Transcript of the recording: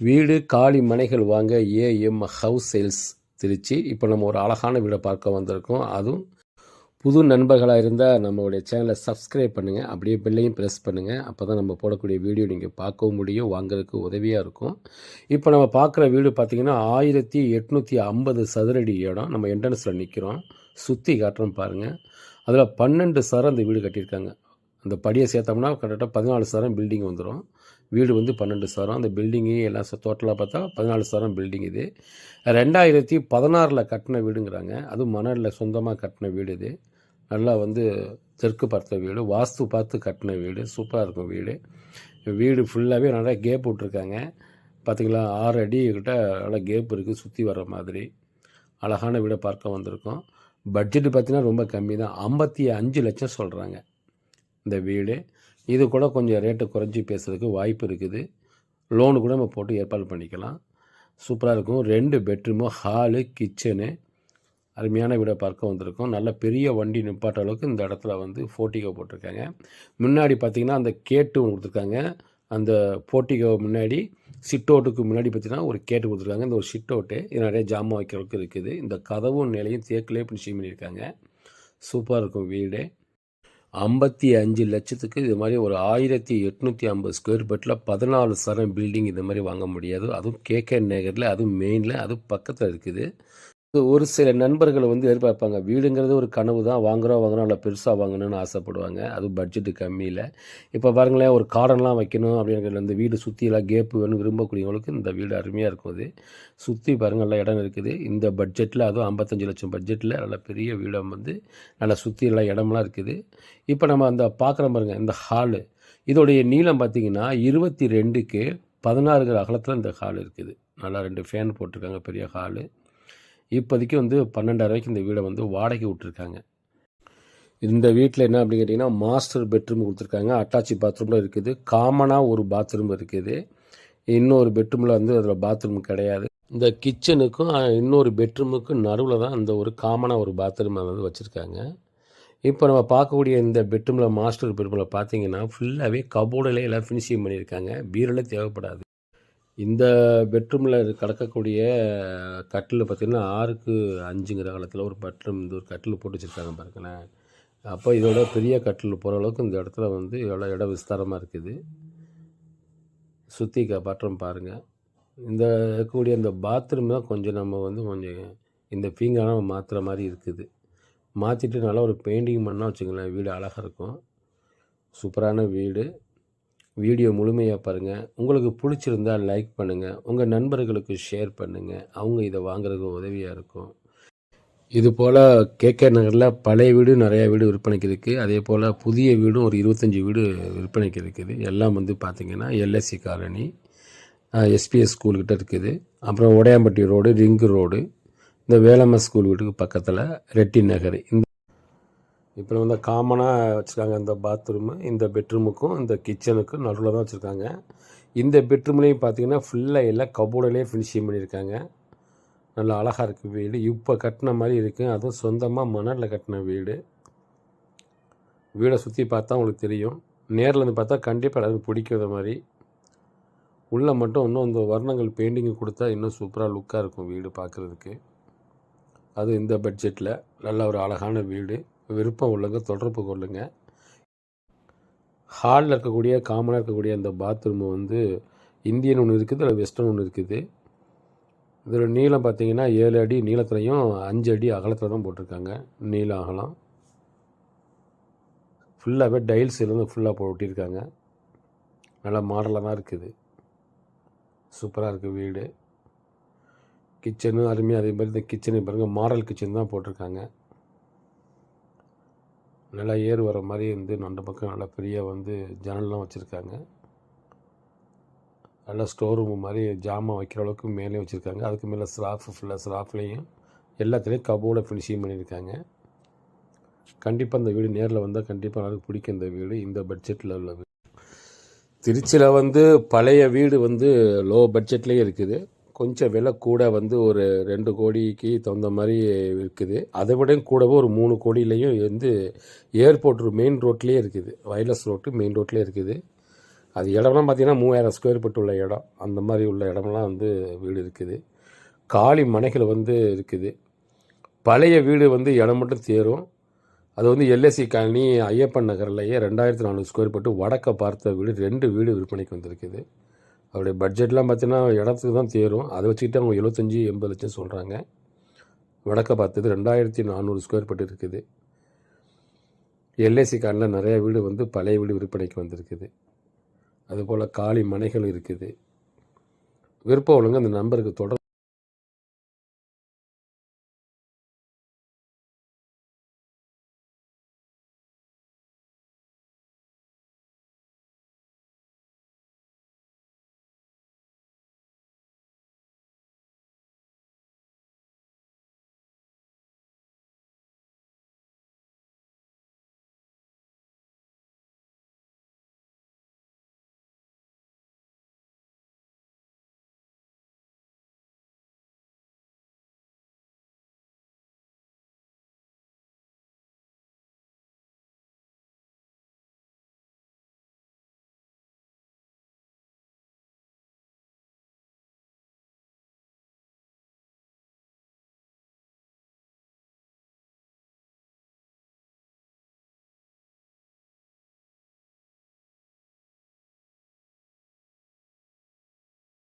வீடு காலி மனைகள் வாங்க ஏஎம் ஹவுஸ் சேல்ஸ் திருச்சி. இப்போ நம்ம ஒரு அழகான வீடை பார்க்க வந்திருக்கோம். அதுவும் புது நண்பர்களாக இருந்தால் நம்மளுடைய சேனலை சப்ஸ்கிரைப் பண்ணுங்கள் அப்படியே பெல்லையும் ப்ரெஸ் பண்ணுங்கள் அப்போ தான் நம்ம போடக்கூடிய வீடியோ நீங்கள் பார்க்கவும் முடியும் வாங்குறதுக்கு உதவியாக இருக்கும். இப்போ நம்ம பார்க்குற வீடு பார்த்திங்கன்னா ஆயிரத்தி எட்நூற்றி ஐம்பது சதுரடி இடம். நம்ம என்ட்ரன்ஸில் நிற்கிறோம் சுற்றி காட்டுறோம் பாருங்கள் அதில் பன்னெண்டு சார் அந்த வீடு கட்டியிருக்காங்க. அந்த படியை சேர்த்தோம்னா கரெக்டாக பதினாலு சரம் பில்டிங் வந்துடும் வீடு வந்து பன்னெண்டு சரம் அந்த பில்டிங்கு எல்லாம் டோட்டலாக பார்த்தா பதினாலு சரம் பில்டிங் இது. ரெண்டாயிரத்தி பதினாறில் கட்டின வீடுங்கிறாங்க. அதுவும் மணலில் சொந்தமாக கட்டின வீடு இது. நல்லா வந்து தெற்கு பார்த்த வீடு. வாஸ்து பார்த்து கட்டின வீடு. சூப்பராக இருக்கும் வீடு. வீடு ஃபுல்லாகவே நல்லா கேப் விட்ருக்காங்க பார்த்திங்களா ஆறு அடி கிட்ட நல்லா கேப் இருக்குது சுற்றி வர மாதிரி. அழகான வீடை பார்க்க வந்திருக்கோம். பட்ஜெட்டு பார்த்தீங்கன்னா ரொம்ப கம்மி தான். ஐம்பத்தி அஞ்சு லட்சம் சொல்கிறாங்க இந்த வீடு. இது கூட கொஞ்சம் ரேட்டு குறைஞ்சி பேசுறதுக்கு வாய்ப்பு இருக்குது. லோனு கூட நம்ம போட்டு ஏற்பாடு பண்ணிக்கலாம். சூப்பராக இருக்கும். ரெண்டு பெட்ரூமு ஹாலு கிச்சனு. அருமையான வீடை பார்க்க வந்திருக்கோம். நல்ல பெரிய வண்டி நிப்பாட்ட அளவுக்கு இந்த இடத்துல வந்து ஃபோட்டிகோ போட்டிருக்காங்க. முன்னாடி பார்த்திங்கன்னா அந்த கேட்டு ஒன்று கொடுத்துருக்காங்க. அந்த போட்டிகோ முன்னாடி சிட்டவுட்டுக்கு முன்னாடி பார்த்தீங்கன்னா ஒரு கேட்டு கொடுத்துருக்காங்க. இந்த ஒரு சிட் அவுட்டு இது நிறைய ஜாமான் வைக்கிறதுக்கு இருக்குது. இந்த கதவும் நிலையும் தேக்கிலே ஃபினிஷிங் பண்ணியிருக்காங்க. சூப்பராக இருக்கும் வீடு. ஐம்பத்தி அஞ்சு லட்சத்துக்கு இது மாதிரி ஒரு ஆயிரத்தி எட்நூற்றி ஐம்பது ஸ்கொயர் ஃபீட்டில் பதினாலு சரம் பில்டிங் இது மாதிரி வாங்க முடியாது. அதுவும் கேகே நகரில் அதுவும் மெயினில் அதுவும் பக்கத்தில் இருக்குது. ஒரு சில நண்பர்கள் வந்து எதிர்பார்ப்பாங்க வீடுங்கிறது ஒரு கனவு தான் வாங்குகிறோம் வாங்குறோம் நல்லா பெருசாக வாங்கணும்னு ஆசைப்படுவாங்க. அதுவும் பட்ஜெட்டு கம்மியில். இப்போ பாருங்களேன் ஒரு கார்டன்லாம் வைக்கணும் அப்படிங்கிற இந்த வீடு சுற்றிலாம் கேப்பு வேணும் விரும்பக்கூடியவங்களுக்கு இந்த வீடு அருமையாக இருக்கும் அது. சுற்றி பாருங்கள் நல்லா இடம் இருக்குது. இந்த பட்ஜெட்டில் அதுவும் ஐம்பத்தஞ்சு லட்சம் பட்ஜெட்டில் நல்ல பெரிய வீடம் வந்து நல்லா சுற்றி எல்லாம் இடம்லாம் இருக்குது. இப்போ நம்ம அந்த பார்க்குற பாருங்கள் இந்த ஹாலு இதோடைய நீளம் பார்த்திங்கன்னா இருபத்தி ரெண்டுக்கு பதினாறுங்கிற அகலத்தில் இந்த ஹால் இருக்குது. நல்லா ரெண்டு ஃபேன் போட்டிருக்காங்க பெரிய ஹாலு இப்போதைக்கு வந்து பன்னெண்டாயிரூவாய்க்கு இந்த வீடை வந்து வாடகை விட்ருக்காங்க இந்த வீட்டில் என்ன அப்படின்னு கேட்டிங்கன்னா மாஸ்டர் பெட்ரூம் கொடுத்துருக்காங்க. அட்டாச்சி பாத்ரூமில் இருக்குது. காமனாக ஒரு பாத்ரூம் இருக்குது. இன்னொரு பெட்ரூமில் வந்து அதில் பாத்ரூம் கிடையாது. இந்த கிச்சனுக்கும் இன்னொரு பெட்ரூமுக்கும் நடுவில் தான் அந்த ஒரு காமனாக ஒரு பாத்ரூம் வந்து வச்சுருக்காங்க. இப்போ நம்ம பார்க்கக்கூடிய இந்த பெட்ரூமில் மாஸ்டர் பெட்ரூமில் பார்த்தீங்கன்னா ஃபுல்லாகவே கபோர்டில் எல்லாம் ஃபினிஷிங் பண்ணியிருக்காங்க. பீரெல்லாம் தேவைப்படாது. இந்த பெட்ரூமில் கிடக்கக்கூடிய கட்டில் பார்த்திங்கன்னா ஆறுக்கு அஞ்சுங்கிற காலத்தில் ஒரு பெட்ரூம் இந்த ஒரு கட்டில் போட்டு வச்சுருக்காங்க பாருங்களேன். அப்போ இதோட பெரிய கட்டில் போகிற அளவுக்கு இந்த இடத்துல வந்து எவ்வளோ இடம் விஸ்தாரமாக இருக்குது. சுற்றி பாத்திரம் பாருங்கள் இந்த இருக்கக்கூடிய இந்த பாத்ரூம் தான் கொஞ்சம் நம்ம வந்து கொஞ்சம் இந்த பீங்கான மாற்றுற மாதிரி இருக்குது. மாற்றிட்டு நல்லா ஒரு பெயிண்டிங் பண்ணால் வச்சுங்களேன் வீடு அழகாக இருக்கும். சூப்பரான வீடு. வீடியோ முழுமையாக பாருங்கள் உங்களுக்கு பிடிச்சிருந்தால் லைக் பண்ணுங்கள் உங்கள் நண்பர்களுக்கு ஷேர் பண்ணுங்கள் அவங்க இதை வாங்குறதுக்கு உதவியாக இருக்கும். இது போல் கேகே நகரில் பழைய வீடும் நிறையா வீடு விற்பனைக்கு இருக்குது அதே போல் புதிய வீடும் ஒரு இருபத்தஞ்சி வீடு விற்பனைக்கு இருக்குது. எல்லாம் வந்து பார்த்திங்கன்னா எல்எஸ்சி காலனி எஸ்பிஎஸ் ஸ்கூல்கிட்ட இருக்குது. அப்புறம் உடையாம்பட்டி ரோடு ரிங்கு ரோடு. இந்த வேலம்மா ஸ்கூல் வீட்டுக்கு பக்கத்தில் ரெட்டி நகர். இந்த இப்போ வந்து காமனாக வச்சுருக்காங்க இந்த பாத்ரூமு இந்த பெட்ரூமுக்கும் இந்த கிச்சனுக்கும் நடுவில் தான் வச்சுருக்காங்க. இந்த பெட்ரூம்லேயும் பார்த்தீங்கன்னா ஃபுல்லாக எல்லாம் கபோர்டிலே ஃபினிஷிங் பண்ணியிருக்காங்க நல்லா அழகாக இருக்குது வீடு. இப்போ கட்டின மாதிரி இருக்குது அதுவும் சொந்தமாக மணலில் கட்டின வீடு. வீடை சுற்றி பார்த்தா உங்களுக்கு தெரியும். நேரில் இருந்து பார்த்தா கண்டிப்பாக எல்லாருக்கும் பிடிக்கிற மாதிரி. உள்ளே மட்டும் இன்னும் இந்த வர்ணங்கள் பெயிண்டிங் கொடுத்தா இன்னும் சூப்பராக லுக்காக இருக்கும் வீடு பார்க்குறதுக்கு அது இந்த பட்ஜெட்டில் நல்ல ஒரு அழகான வீடு. விருப்பம் உள்ளங்க தொடர்பு கொள்ளுங்க. ஹாலில் இருக்கக்கூடிய காமனாக இருக்கக்கூடிய அந்த பாத்ரூம் வந்து இந்தியன் ஒன்று இருக்குது இல்லை வெஸ்டர்ன் ஒன்று இருக்குது. இதில் நீளம் பார்த்தீங்கன்னா ஏழு அடி நீளத்துலையும் அஞ்சு அடி அகலத்தில் தான் போட்டிருக்காங்க. நீளம் அகலம். ஃபுல்லாகவே டைல்ஸ் இருந்து ஃபுல்லாக போட்டிருக்காங்க நல்லா மாடலாக தான் இருக்குது. சூப்பராக இருக்குது வீடு. கிச்சனும் அருமையாக அதே மாதிரி இந்த கிச்சனு பாருங்கள் மாடல் கிச்சன் தான் போட்டிருக்காங்க. நல்லா ஏர் வர மாதிரி வந்து ரெண்டு பக்கம் நல்லா பெரிய வந்து ஜன்னல்லாம் வச்சுருக்காங்க. நல்லா ஸ்டோர் ரூம் மாதிரி ஜாமான் வைக்கிற அளவுக்கு மேலே வச்சுருக்காங்க. அதுக்கு மேலே ஸ்ராஃப் ஃபுல்லாக ஸ்ராஃப்லேயும் எல்லாத்துலேயும் கபோர்டை ஃபினிஷிங் பண்ணியிருக்காங்க. கண்டிப்பாக இந்த வீடு நேரில் வந்தால் கண்டிப்பாக நல்லா பிடிக்கும் இந்த வீடு. இந்த பட்ஜெட்டில் உள்ள வீடு. திருச்சியில் வந்து பழைய வீடு வந்து லோ பட்ஜெட்லேயே இருக்குது. கொஞ்சம் விலை கூட வந்து ஒரு ரெண்டு கோடிக்கு தகுந்த மாதிரி இருக்குது. அதை விட கூடவே ஒரு மூணு கோடியிலையும் வந்து ஏர்போர்ட் மெயின் ரோட்லேயே இருக்குது. வயர்லெஸ் ரோட்டு மெயின் ரோட்லேயே இருக்குது. அது இடம்லாம் பார்த்திங்கன்னா மூவாயிரம் ஸ்கொயர் ஃபீட் உள்ள இடம். அந்த மாதிரி உள்ள இடம்லாம் வந்து வீடு இருக்குது. காலி மனைகள் வந்து இருக்குது. பழைய வீடு வந்து இடம் மட்டும் தேரும். அது வந்து எல்எஸ்சி காலனி ஐயப்பன் நகர்லேயே ரெண்டாயிரத்தி நானூறு ஸ்கொயர் ஃபீட்டு வடக்க பார்த்த வீடு ரெண்டு வீடு விற்பனைக்கு வந்திருக்குது. அவருடைய பட்ஜெட்லாம் பார்த்தீங்கன்னா இடத்துக்கு தான் தேரும். அதை வச்சுக்கிட்டு அவங்க எழுபத்தஞ்சி எண்பது லட்சம் சொல்கிறாங்க வடக்க பார்த்தது ரெண்டாயிரத்தி நானூறு ஸ்கொயர் ஃபீட் இருக்குது. எல்ஐசி கார்டில் நிறையா வீடு வந்து பழைய வீடு விற்பனைக்கு வந்திருக்குது. அதுபோல் காலி மனைகள் இருக்குது. விருப்பம் உள்ளவங்க அந்த நம்பருக்கு தொடர்